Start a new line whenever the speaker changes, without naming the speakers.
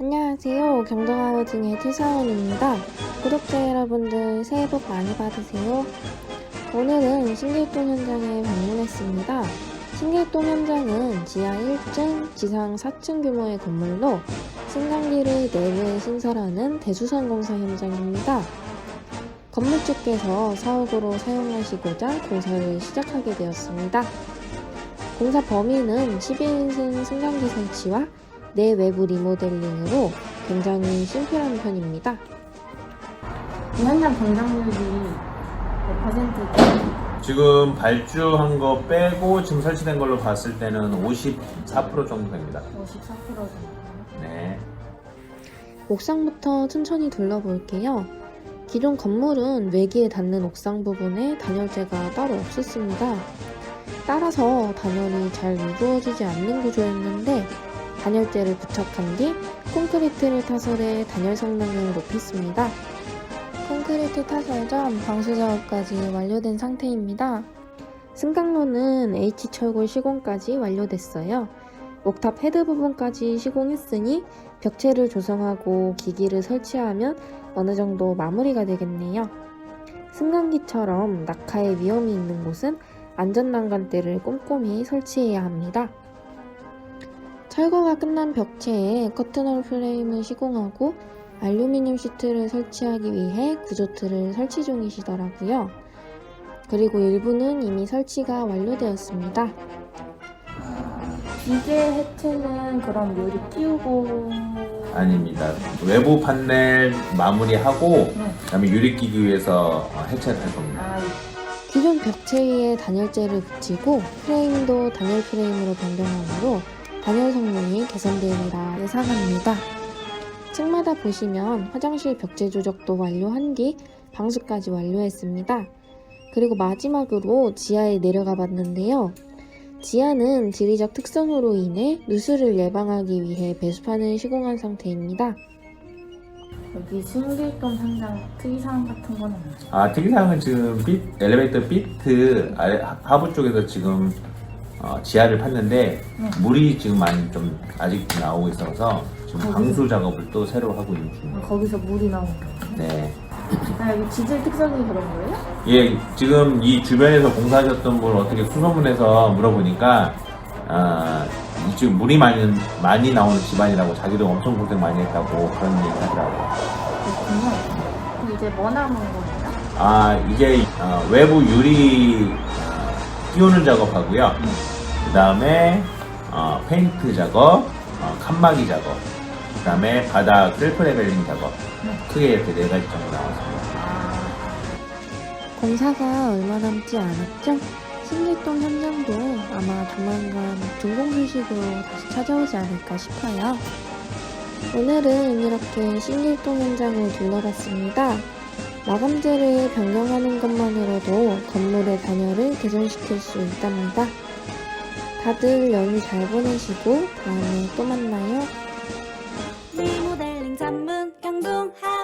안녕하세요. 경동하우징의 최사원입니다. 구독자 여러분들 새해 복 많이 받으세요. 오늘은 신길동 현장에 방문했습니다. 신길동 현장은 지하 1층, 지상 4층 규모의 건물로 승강기를 내부에 신설하는 대수선 공사 현장입니다. 건물주께서 사옥으로 사용하시고자 공사를 시작하게 되었습니다. 공사 범위는 12인승 승강기 설치와 내 외부 리모델링으로 굉장히 심플한 편입니다. 이 현장 건장률이 몇 퍼센트죠?
지금 발주한 거 빼고 지금 설치된 걸로 봤을 때는 54% 정도 됩니다.
54% 정도.
네.
옥상부터 천천히 둘러볼게요. 기존 건물은 외기에 닿는 옥상 부분에 단열재가 따로 없었습니다. 따라서 단열이 잘 이루어지지 않는 구조였는데 단열재를 부착한 뒤 콘크리트를 타설해 단열 성능을 높였습니다. 콘크리트 타설 전 방수 작업까지 완료된 상태입니다. 승강로는 H철골 시공까지 완료됐어요. 옥탑 헤드 부분까지 시공했으니 벽체를 조성하고 기기를 설치하면 어느 정도 마무리가 되겠네요. 승강기처럼 낙하의 위험이 있는 곳은 안전난간대를 꼼꼼히 설치해야 합니다. 철거가 끝난 벽체에 커튼홀 프레임을 시공하고 알루미늄 시트를 설치하기 위해 구조틀을 설치 중이시더라고요. 그리고 일부는 이미 설치가 완료되었습니다. 기계 해체는 그럼 유리 끼우고
아닙니다. 외부 판넬 마무리하고
네.
그다음에 유리 끼기 위해서 어, 해체를 할 겁니다.
아, 기존 벽체 위에 단열재를 붙이고 프레임도 단열 프레임으로 변경함으로 단열 성능이 개선되리라 예상합니다. 층마다 보시면 화장실 벽체 조적도 완료한 뒤 방수까지 완료했습니다. 그리고 마지막으로 지하에 내려가 봤는데요. 지하는 지리적 특성으로 인해 누수를 예방하기 위해 배수판을 시공한 상태입니다.
여기 신길동 현장 특이사항 같은 건 없나요?
아 특이사항은 지금 빗, 엘리베이터 비트 아래 하- 하부 쪽에서 지금 어, 지하를 팠는데
네.
물이 지금 많이 좀 아직 나오고 있어서 지금? 방수 작업을 또 새로 하고 있는 중입니다.
거기서 물이 나오는 거예요?
네.
아, 여기 지질 특성이 그런 거예요?
예, 지금 이 주변에서 공사하셨던 분 어떻게 수소문해서 물어보니까, 아, 이 지금 물이 많이, 많이 나오는 집안이라고 자기도 엄청 고생 많이 했다고 그런 얘기 하더라고요.
그렇군요. 그럼 이제 뭐 남은 거예요?
아, 이제 어, 외부 유리 어, 띄우는 작업하고요. 그 다음에 어, 페인트 작업, 어, 칸막이 작업, 그 다음에 바닥 셀프 레벨링 작업. 크게 이렇게 네 가지 정도 나왔습니다.
아,
공사가 얼마 남지 않았죠? 신길동 현장도 아마 조만간 준공 소식으로 다시 찾아오지 않을까 싶어요. 오늘은 이렇게 신길동 현장을 둘러봤습니다. 마감재를 변경하는 것만으로도 건물의 단열을 개선시킬 수 있답니다. 다들 연휴 잘 보내시고 다음에 또 만나요. 리모델링 전문 경동하